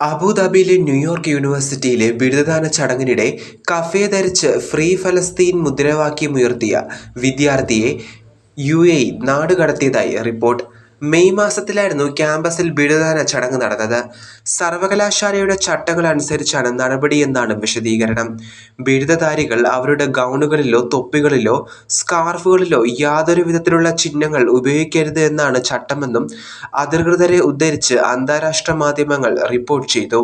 അബുദാബിയിലെ ന്യൂയോർക്ക് യൂണിവേഴ്സിറ്റിയിലെ ബിരുദദാന ചടങ്ങിനിടെ കഫേ ധരിച്ച് ഫ്രീ ഫലസ്തീൻ മുദ്രാവാക്യമുയർത്തിയ വിദ്യാർത്ഥിയെ യു എ നാടുകടത്തിയതായി റിപ്പോർട്ട്. മെയ് മാസത്തിലായിരുന്നു ക്യാമ്പസിൽ ബിരുദദാന ചടങ്ങ് നടന്നത്. സർവകലാശാലയുടെ ചട്ടങ്ങൾ അനുസരിച്ചാണ് നടപടിയെന്നാണ് വിശദീകരണം. ബിരുദധാരികൾ അവരുടെ ഗൗണുകളിലോ തൊപ്പികളിലോ സ്കാർഫുകളിലോ യാതൊരു വിധത്തിലുള്ള ചിഹ്നങ്ങൾ ഉപയോഗിക്കരുത് എന്നാണ് ചട്ടമെന്നും അധികൃതരെ ഉദ്ധരിച്ച് അന്താരാഷ്ട്ര മാധ്യമങ്ങൾ റിപ്പോർട്ട് ചെയ്തു.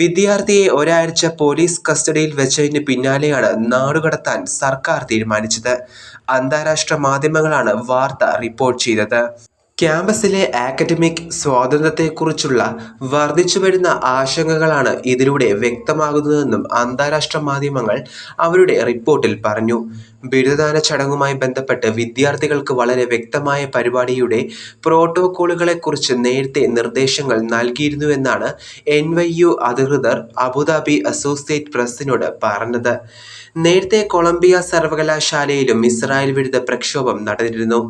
വിദ്യാർത്ഥിയെ ഒരാഴ്ച പോലീസ് കസ്റ്റഡിയിൽ വെച്ചതിന് പിന്നാലെയാണ് നാടുകടത്താൻ സർക്കാർ തീരുമാനിച്ചത്. അന്താരാഷ്ട്ര മാധ്യമങ്ങളാണ് വാർത്ത റിപ്പോർട്ട് ചെയ്തത്. ക്യാമ്പസിലെ ആക്കഡമിക് സ്വാതന്ത്ര്യത്തെക്കുറിച്ചുള്ള വർദ്ധിച്ചുവരുന്ന ആശങ്കകളാണ് ഇതിലൂടെ വ്യക്തമാകുന്നതെന്നും അന്താരാഷ്ട്ര മാധ്യമങ്ങൾ അവരുടെ റിപ്പോർട്ടിൽ പറഞ്ഞു. ബിരുദദാന ചടങ്ങുമായി ബന്ധപ്പെട്ട് വിദ്യാർത്ഥികൾക്ക് വളരെ വ്യക്തമായ പരിപാടിയുടെ പ്രോട്ടോക്കോളുകളെക്കുറിച്ച് നേരത്തെ നിർദ്ദേശങ്ങൾ നൽകിയിരുന്നുവെന്നാണ് എൻ വൈ യു അധികൃതർ അബുദാബി അസോസിയേറ്റ് പ്രസിനോട് പറഞ്ഞത്. നേരത്തെ കൊളംബിയ സർവകലാശാലയിലും ഇസ്രായേൽ വിരുദ്ധ പ്രക്ഷോഭം നടന്നിരുന്നു.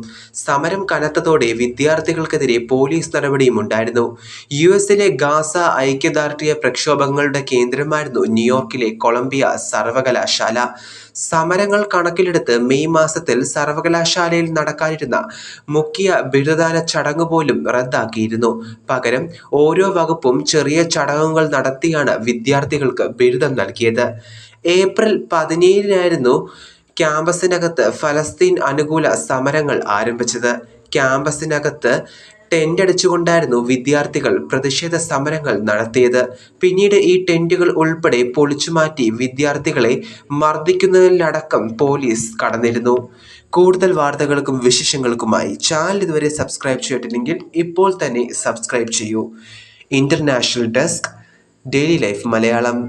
സമരം കനത്തതോടെ വിദ്യാർത്ഥികൾക്കെതിരെ പോലീസ് നടപടിയും ഉണ്ടായിരുന്നു. യു എസിലെ ഗാസ ഐക്യദാർഢ്യ പ്രക്ഷോഭങ്ങളുടെ കേന്ദ്രമായിരുന്നു ന്യൂയോർക്കിലെ കൊളംബിയ സർവകലാശാല. സമരങ്ങൾ കണക്കിലെടുത്ത് മെയ് മാസത്തിൽ സർവകലാശാലയിൽ നടക്കാനിരുന്ന മുഖ്യ ബിരുദദാന ചടങ്ങ് പോലും റദ്ദാക്കിയിരുന്നു. പകരം ഓരോ വകുപ്പും ചെറിയ ചടങ്ങുകൾ നടത്തിയാണ് വിദ്യാർത്ഥികൾക്ക് ബിരുദം നൽകിയത്. ഏപ്രിൽ പതിനേഴിനായിരുന്നു ക്യാമ്പസിനകത്ത് ഫലസ്തീൻ അനുകൂല സമരങ്ങൾ ആരംഭിച്ചത്. ക്യാമ്പസിനകത്ത് ടെന്റ് അടിച്ചുകൊണ്ടായിരുന്നു വിദ്യാർത്ഥികൾ പ്രതിഷേധ സമരങ്ങൾ നടത്തിയത്. പിന്നീട് ഈ ടെന്റുകൾ ഉൾപ്പെടെ പൊളിച്ചുമാറ്റി വിദ്യാർത്ഥികളെ മർദ്ദിക്കുന്നതിലടക്കം പോലീസ് കടന്നിരുന്നു. കൂടുതൽ വാർത്തകൾക്കും വിശേഷങ്ങൾക്കുമായി ചാനൽ ഇതുവരെ സബ്സ്ക്രൈബ് ചെയ്തിട്ടില്ലെങ്കിൽ ഇപ്പോൾ തന്നെ സബ്സ്ക്രൈബ് ചെയ്യൂ. International desk daily life Malayalam.